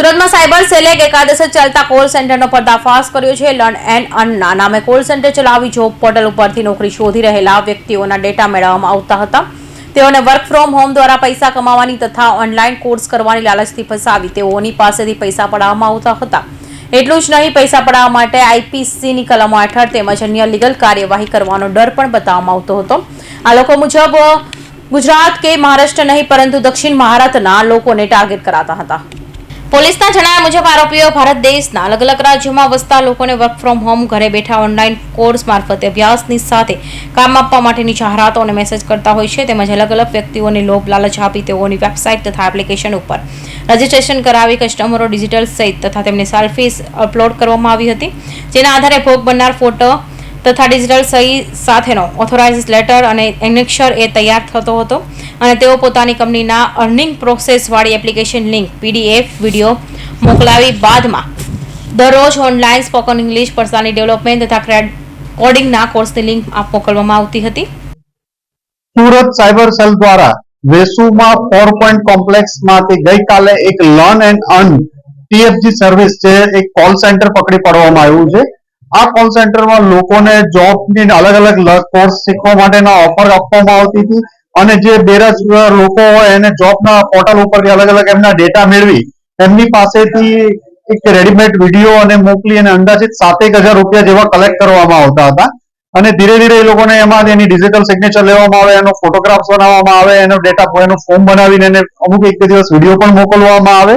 સુરતમાં સાયબર સેલે ગેરકાયદેસર ચાલતા કોલ સેન્ટરનો પર્દાફાશ કર્યો છે. લર્ન એન્ડ અનના નામે કોલ સેન્ટર ચલાવી જોબ પોર્ટલ ઉપરથી નોકરી શોધી રહેલા વ્યક્તિઓના ડેટા મેળવવામાં આવતા હતા. તેઓને વર્ક ફ્રોમ હોમ દ્વારા પૈસા કમાવાની તથા ઓનલાઈન કોર્સ કરવાની લાલચથી ફસાવી તેઓની પાસેથી પૈસા પડાવવામાં આવતા હતા. એટલું જ નહીં, પૈસા પડાવવા માટે આઈપીસીની કલમો હેઠળ તેમજ અન્ય લીગલ કાર્યવાહી કરવાનો ડર પણ બતાવવામાં આવતો હતો. આ લોકો મુજબ ગુજરાત કે મહારાષ્ટ્ર નહીં, પરંતુ દક્ષિણ ભારતના લોકોને ટાર્ગેટ કરાતા હતા. પોલીસના જણાવ્યા મુજબ આરોપીઓ ભારત દેશના અલગ અલગ રાજ્યોમાં વસતા લોકોને વર્ક ફ્રોમ હોમ ઘરે બેઠા ઓનલાઈન કોર્સ મારફતે અભ્યાસની સાથે કામ આપવા માટેની જાહેરાતો અને મેસેજ કરતા હોય છે. તેમજ અલગ અલગ વ્યક્તિઓને લોભ લાલચ આપી તેઓની વેબસાઇટ તથા એપ્લિકેશન ઉપર રજીસ્ટ્રેશન કરાવી કસ્ટમરો ડિજિટલ સહિત તથા તેમની સેલ્ફીઝ અપલોડ કરવામાં આવી હતી. જેના આધારે ભોગ બનનાર ફોટો તથા ડિજિટલ સહી સાથેનો ઓથોરાઇઝ લેટર અને એનેક્ષર એ તૈયાર થતો હતો. અને તેઓ પોતાની કંપનીના અર્નિંગ પ્રોસેસવાળી એપ્લિકેશન લિંક પીડીએફ વીડિયો મોકલાવી બાદમાં દરરોજ online spoken English personality development તથા કોડિંગના કોર્સની લિંક મોકલવામાં આવતી હતી. સુરત સાયબર સેલ દ્વારા વેસુમાં ફોર પોઈન્ટ કોમ્પ્લેક્સમાંથી ગઈકાલે એક learn and earn TFG service છે, એક કોલ સેન્ટર પકડી પાડવામાં આવ્યું છે. આ કોલ સેન્ટરમાં લોકોને જોબની અલગ અલગ કોર્સ શીખવા માટેના ઓફર આપવામાં આવતી હતી અને જે બેરોજગાર લોકો હોય એને જોબના પોર્ટલ ઉપરથી અલગ અલગ એમના ડેટા મેળવી એમની પાસેથી એક રેડીમેડ વીડિયો અને મોકલી અને અંદાજિત સાતેક હજાર રૂપિયા જેવા કલેક્ટ કરવામાં આવતા હતા. અને ધીરે ધીરે એ લોકોને એમાં એની ડિજિટલ સિગ્નેચર લેવામાં આવે, એનો ફોટોગ્રાફ્સ બનાવવામાં આવે, એનો ડેટા એનો ફોર્મ બનાવીને એને અમુક એક દિવસ વીડિયો પણ મોકલવામાં આવે.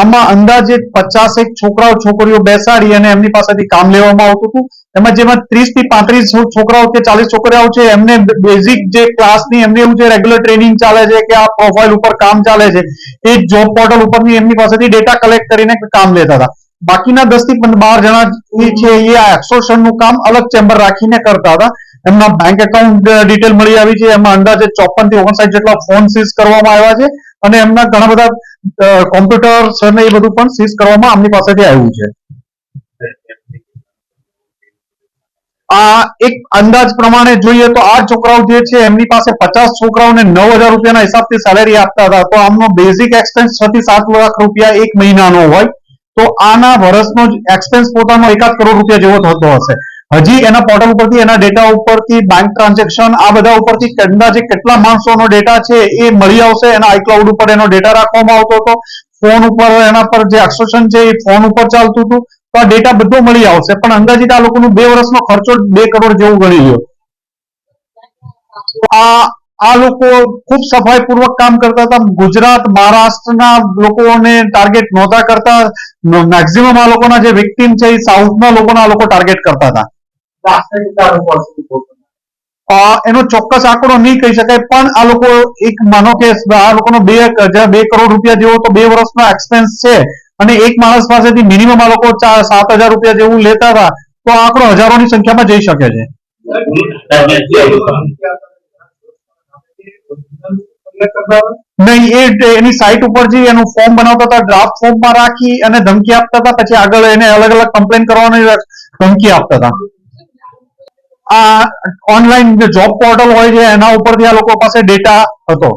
આમાં અંદાજે પચાસેક છોકરાઓ, છોકરીઓ બેસાડી અને એમની પાસેથી કામ લેવામાં આવતું હતું. એમાં જેમાં ત્રીસથી પાંત્રીસ છોકરાઓ કે ચાલીસ છોકરાઓ છે, એમને બેઝિક જે ક્લાસની એમની એવું જે રેગ્યુલર ટ્રેનિંગ ચાલે છે કે આ પ્રોફાઇલ ઉપર કામ ચાલે છે, એ જોબ પોર્ટલ ઉપરની એમની પાસેથી ડેટા કલેક્ટ કરીને કામ લેતા હતા. બાકીના દસથી બાર જણા છે એ આ એક્સોશનનું કામ અલગ ચેમ્બર રાખીને કરતા હતા. એમના બેંક એકાઉન્ટ ડિટેલ મળી આવી છે, એમાં અંદાજે ચોપનથી ઓગણસાઠ જેટલા ફોન સીઝ કરવામાં આવ્યા છે. અને એમના ઘણા બધા કોમ્પ્યુટર ને એ બધું પણ સીઝ કરવામાં આમની પાસેથી આવ્યું છે. આ એક અંદાજ પ્રમાણે જોઈએ તો આ છોકરાઓ જે છે, એમની પાસે પચાસ છોકરાઓને નવ હજાર રૂપિયાના હિસાબથી સેલેરી આપતા હતા. તો આમનો બેઝિક એક્સપેન્સ છ થી સાત લાખ રૂપિયા એક મહિનાનો હોય. તો આના વર્ષનો એક્સપેન્સ પોતાનો એકાદ કરોડ રૂપિયા જેવો થતો હશે. હજી એના પોર્ટલ ઉપરથી, એના ડેટા ઉપરથી બેંક ટ્રાન્ઝેક્શન આ બધા ઉપરથી અંદાજે કેટલા માણસોનો ડેટા છે એ મળી આવશે. એના આઈક્લાઉડ ઉપર એનો ડેટા રાખવામાં આવતો હતો. ફોન ઉપર એના પર જે એક્સેશન છે એ ફોન ઉપર ચાલતું હતું. તો આ ડેટા બધો મળી આવશે. પણ અંદાજિત આ લોકોનું બે વર્ષનો ખર્ચો બે કરોડ જેવું ગણી ગયો. આ આ લોકો ખૂબ સફાઈપૂર્વક કામ કરતા હતા. ગુજરાત, મહારાષ્ટ્રના લોકોને ટાર્ગેટ નહોતા કરતા. મેક્સિમમ આ લોકોના જે વિક્ટીમ છે એ સાઉથના લોકોના આ લોકો ટાર્ગેટ કરતા હતા. એનો ચોક્કસ આંકડો નહીં કહી શકાય, પણ આ લોકો એક માનો કે આ લોકોનો બે બે કરોડ રૂપિયા જેવો તો બે વર્ષનો એક્સપેન્સ છે. અને એક માણસ પાસેથી મિનિમમ આ લોકો સાત હજાર રૂપિયા જેવું લેતા હતા, તો આંકડો હજારોની સંખ્યામાં જઈ શકે છે. નહીં, એ એની સાઇટ ઉપર જઈ એનું ફોર્મ બનાવતા હતા ડ્રાફ્ટ ફોર્મમાં રાખી અને ધમકી આપતા હતા, પછી આગળ એને અલગ અલગ કમ્પ્લેન કરવાની ધમકી આપતા હતા. આ ઓનલાઈન જે જોબ પોર્ટલ હોય છે, એના ઉપરથી આ લોકો પાસે ડેટા હતો.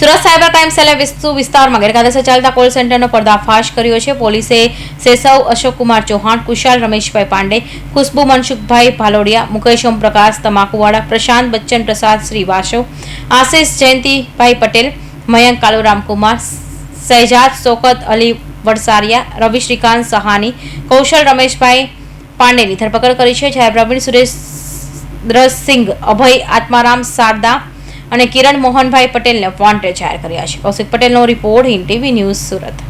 સુરત સાયબર ક્રાઇમ સેલે વિસ્તારમાં ગેરકાયદેસર ચાલતા કોલ સેન્ટરનો પર્દાફાશ કર્યો છે. પોલીસે સેસવ અશોકકુમાર ચૌહાણ, કુશાલ રમેશભાઈ પાંડે, ખુશ્બુ મનસુખભાઈ ભાલોડિયા, મુકેશ ઓમપ્રકાશ, તમાકુવાડા, પ્રશાંત બચ્ચન, પ્રસાદ શ્રીવાસવ આશિષ જયંતિભાઈ પટેલ, મયંક કાલુરામકુમાર કુમાર સોકત અલી વડસારિયા, રવિ શ્રીકાંત સહાની, કૌશલ રમેશભાઈ પાંડેની ધરપકડ કરી છે, જ્યારે પ્રવીણ સુરેશ દ્રસિંગ અભય, આત્મારામ, શારદા અને કિરણ મોહનભાઈ પટેલને વોન્ટેડ જાહેર કર્યા છે. કૌશિક પટેલનો report Hind TV news Surat.